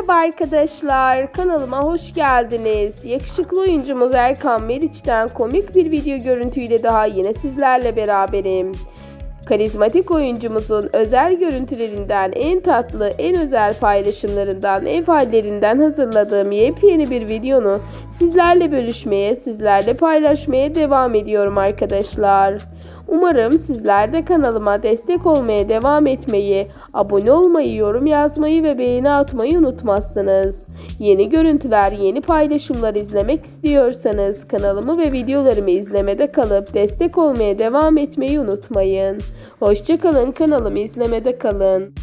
Merhaba arkadaşlar, kanalıma hoş geldiniz. Yakışıklı oyuncumuz Erkan Meriç'ten komik bir video görüntüyle daha yine sizlerle beraberim. Karizmatik oyuncumuzun özel görüntülerinden, en tatlı, en özel paylaşımlarından, ev hallerinden hazırladığım yepyeni bir videonu sizlerle bölüşmeye, sizlerle paylaşmaya devam ediyorum arkadaşlar. Umarım sizler de kanalıma destek olmaya devam etmeyi, abone olmayı, yorum yazmayı ve beğeni atmayı unutmazsınız. Yeni görüntüler, yeni paylaşımlar izlemek istiyorsanız kanalımı ve videolarımı izlemede kalıp destek olmaya devam etmeyi unutmayın. Hoşçakalın kanalımı izlemede kalın.